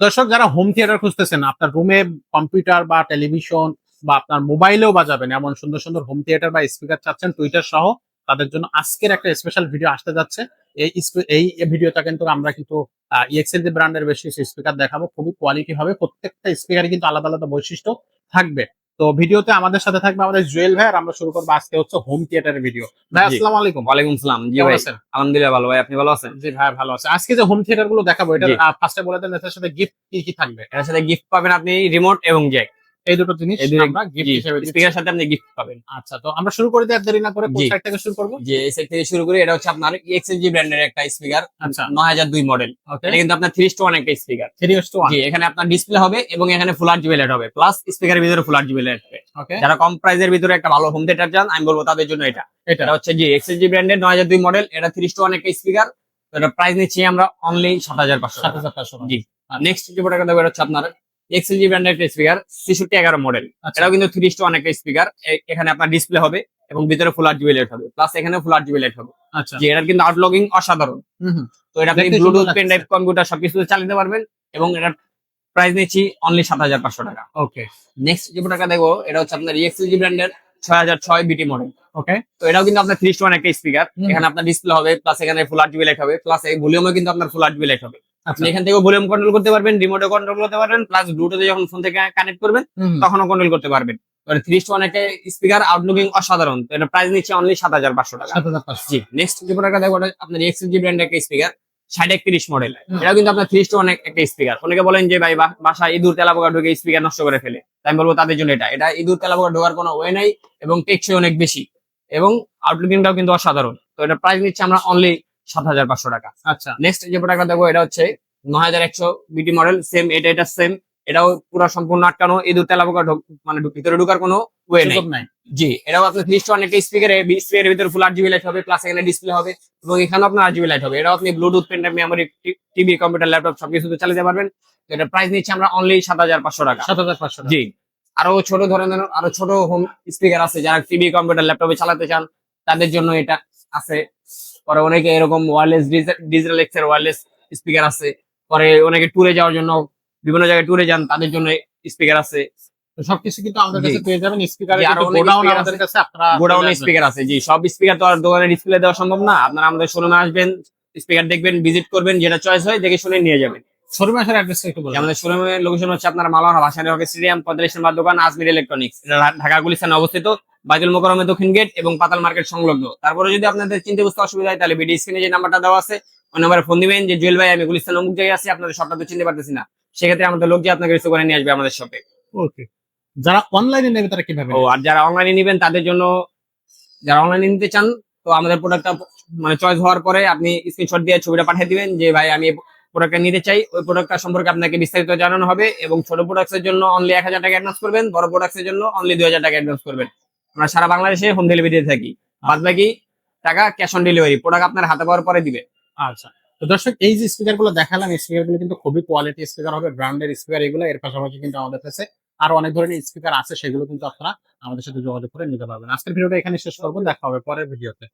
দর্শক, যারা home theatre খুঁজতেছেন, আপনার রুমে কম্পিউটার বা টেলিভিশন বা আপনার মোবাইলেও বাজাবেন, এমন সুন্দর সুন্দর হোম থিয়েটার বা স্পিকার চাচ্ছেন টুইটার সহ, তাদের জন্য আজকের একটা স্পেশাল ভিডিও আসতে যাচ্ছে। এই এই ভিডিওটা কিন্তু আমরা কিন্তু ইএক্সএল যে ব্র্যান্ডের বেশ কিছু স্পিকার দেখাবো। খুবই কোয়ালিটি হবে। প্রত্যেকটা স্পিকারই কিন্তু আলাদা আলাদা বৈশিষ্ট্য থাকবে। তো ভিডিওতে আমাদের সাথে থাকবে আমাদের জুয়েল ভাই আর আমরা শুরু করব আজকে হচ্ছে হোম থিয়েটারের ভিডিও ভাই আসসালাম আলাইকুম। ওয়ালাইকুম আসসালাম জি ভাই আলহামদুলিল্লাহ ভালো ভাই আপনি ভালো আছেন? জি ভাই ভালো আছে। আজকে যে হোম থিয়েটারগুলো দেখাবো এটা। ফার্স্টে বলে দেন এটার সাথে গিফট কি কি থাকবে? এর সাথে গিফট পাবেন আপনি রিমোট এবং জ্যাক এই দুটো জিনিস আমরা গিফট হিসেবে। স্পিকার সাথে আপনি গিফট পাবেন। আচ্ছা তো আমরা শুরু করে দিই আর দেরি না করে কোন সাইড থেকে শুরু করব? যে এই সেট থেকে শুরু করে এটা হচ্ছে আপনার এক্সএলজি ব্র্যান্ডের একটা স্পিকার আচ্ছা। নয় হাজার দুই মডেল ওকে এটা কিন্তু আপনার থ্রি টু ওয়ান একটা speaker three two one G এখানে আপনার ডিসপ্লে হবে এবং এখানে ফুল আর্ট জুয়েলাইট হবে প্লাস স্পিকারের ভিতরে ফুল আর্ট জুয়েলাইট হবে। ওকে যারা কম প্রাইসের ভিতরে একটা ভালো হোম থিয়েটার চান আমি বলব তাদের জন্য এটা। এটা। হচ্ছে জি এক্সএলজি ব্র্যান্ডের নয় হাজার দুই মডেল এটা থ্রি টু ওয়ান একটা স্পিকার এটা প্রাইস নিচ্ছি আমরা অনলি সাত হাজার পাঁচশো সাত হাজার পাঁচশো জি। নেক্সট যে প্রোডাক্ট দেবো এটা হচ্ছে আপনার এক্সএলজি ব্র্যান্ডের একটা স্পিকার ছেষট্টি এগারো মডেল আচ্ছা। এটাও কিন্তু থ্রি টু অনেক স্পিকার এখানে আপনার ডিসপ্লে হবে এবং ভিতরে ফুল আর্ট জুয়েলাইট হবে। প্লাস এখানে ফুল আর্ট জুয়েলাইট হবে। আচ্ছা। যে এটার কিন্তু আউটলগিং অসাধারণ। তো এটা আপনি ব্লুটুথ পেন ড্রাইভ কম্পিউটার সবকিছু চালাতে পারবেন এবং এটার প্রাইস নিচ্ছি অনলি সাত হাজার পাঁচশো টাকা। ওকে নেক্সট যে প্রোডাক্ট দেখব এটা হচ্ছে আপনার এক্সএলজি ব্র্যান্ডের ছয় হাজার ছয় বিটি মডেল ওকে তো এটাও কিন্তু আপনার থ্রি ওয়ান একটা স্পিকার এখানে আপনার ডিসপ্লে হবে প্লাস এখানে ফুল আর্ট জুয়েলাইট হবে। প্লাস এই ভলিউমে কিন্তু আপনার ফুল আর্ট জুয়েলাইট হবে। আপনি এখান থেকে ভলিউম কন্ট্রোল করতে পারবেন রিমোটে কন্ট্রোল করতে পারবেন প্লাস ব্লুটুথে যখন ফোন থেকে কানেক্ট করবেন। তখনও কন্ট্রোল করতে পারবেন। এবার থ্রি ওয়ান একটা স্পিকার আউটলুকিং অসাধারণ। এটা প্রাইস নিচ্ছে অনলি সাত হাজার পাঁচশো টাকা। জি নেক্সট যে প্রোডাক্টটা দেখো আপনার এক্সএলজি ব্র্যান্ড একটা স্পিকার ষাট একত্রিশ মডেল। এটাও কিন্তু আপনার থ্রি ওয়ান একটা স্পিকার অনেকে বলেন যে ভাই বা- বাসায় ইঁদুর তেলাপোকা ঢুকে স্পিকার নষ্ট করে ফেলে। তাই আমি বলব তাদের জন্য এটা। এটা ইঁদুর তেলাপোকা ঢোকার কোনো ওয়ে নাই এবং টেকসই অনেক বেশি। এবং আউটলুকিংটাও কিন্তু অসাধারণ। তো এটা প্রাইস নিচ্ছে আমরা অনলি সাত হাজার পাঁচশো টাকা। আচ্ছা। নেক্সট যে প্রোডাক্টটা দেখব এটা হচ্ছে নয় হাজার একশো বিটি মডেল সেম এটা এটা সেম এটাও পুরো সম্পূর্ণ আটকানো ইঁদুর তেলাপোকা ঢোক- মানে ঢুক- ভিতরে ঢোকার কোনো ওয়ে নেই। জি এটাও আপনার থ্রি স্টোর অনেক স্পিকার স্পিকারের ভিতরে ফুল আট জিবি লাইট হবে প্লাস এখানে ডিসপ্লে হবে এবং এখানে আপনার আট জিবি লাইট হবে। এটাও আপনি Bluetooth pen memory TV computer laptop সবকিছুতে চালাতে পারবেন। এটা প্রাইস নিচ্ছে আমরা অনলি সাত হাজার পাঁচশো টাকা। সাত হাজার পাঁচশো জি আরও ছোট ধরনের আরও ছোট হোম স্পিকার আছে যারা টিভি কম্পিউটার ল্যাপটপে চালাতে চান তাদের জন্য এটা আছে। পরে অনেকে এরকম ওয়ারলেস ডিজিটাল এক্সের ওয়ারলেস স্পিকার আছে। পরে অনেকে ট্যুরে যাওয়ার জন্য বিভিন্ন জায়গায় ট্যুরে যান তাদের জন্য স্পিকার আছে। সবকিছু কিন্তু আমাদের কাছে পেয়ে যাবেন। স্পিকারে গোডাউন আমাদের কাছে আপনারা গোডাউনে। স্পিকার আছে জি। সব স্পিকার তো আর দোকানে ডিসপ্লে দেওয়া সম্ভব না। আপনারা আমাদের শোরুমে আসবেন স্পিকার দেখবেন ভিজিট করবেন যেটা চয়েস হয় দেখে শুনে নিয়ে যাবেন। শোরুমে আসার অ্যাড্রেস একটু বলুন। আমাদের শোরুমের লোকেশন হচ্ছে আপনার মালানা ভাসানি হক স্টেডিয়াম পঁয়তাল্লিশ নম্বর দোকান আজমির ইলেকট্রনিক্স ঢাকা গুলিস্তানে অবস্থিত। বাইতুল মোকরমে দক্ষিণ গেট এবং পাতাল মার্কেট সংলগ্ন। তারপরে যদি আপনাদের চিনতে বুঝতে অসুবিধা হয় তাহলে ভিডিও স্ক্রিনে যে নাম্বারটা দেওয়া আছে ওই নাম্বারে ফোন দিবেন। যে জুয়েল ভাই আমি গুলিস্তান অমুক জায়গায় আছি আপনাদের সবটা তো চিনতে পারতেছি না। সেক্ষেত্রে আমাদের লোক যে আপনাকে রিসিভ করে নিয়ে আসবে আমাদের শপে ওকে যারা অনলাইনে নেবে তারা কীভাবে ও আর যারা অনলাইনে নেবেন তাদের জন্য যারা অনলাইনে নিতে চান তো আমাদের প্রোডাক্টটা মানে চয়েস হওয়ার পরে আপনি স্ক্রিনশট দিয়ে ছবিটা পাঠিয়ে দিবেন যে ভাই আমি প্রোডাক্টটা নিতে চাই। ওই প্রোডাক্টটা সম্পর্কে আপনাকে বিস্তারিত জানানো হবে এবং ছোট প্রোডাক্টস জন্য অনলি এক হাজার টাকা অ্যাডভান্স করবেন বড় প্রোডাক্টস জন্য অনলি দুই হাজার টাকা অ্যাডভান্স করবেন। আমরা সারা বাংলাদেশে হোম ডেলিভারি দিয়ে থাকি। বাদ বাকি টাকা ক্যাশ অন ডেলিভারি প্রোডাক্ট আপনার হাতে পাওয়ার পরে দিবে। আচ্ছা। তো দর্শক, এই যে স্পিকারগুলো দেখালাম স্পিকারগুলো কিন্তু খুবই কোয়ালিটি স্পিকার হবে ব্র্যান্ডের স্পিকার এগুলো, এর পাশাপাশি কিন্তু আমাদের কাছে আরও অনেক ধরনের স্পিকার আছে, সেগুলো কিন্তু আপনারা আমাদের সাথে যোগাযোগ করে নিতে পারবেন। আজকের ভিডিওটা এখানে শেষ করব, দেখা হবে পরের ভিডিওতে।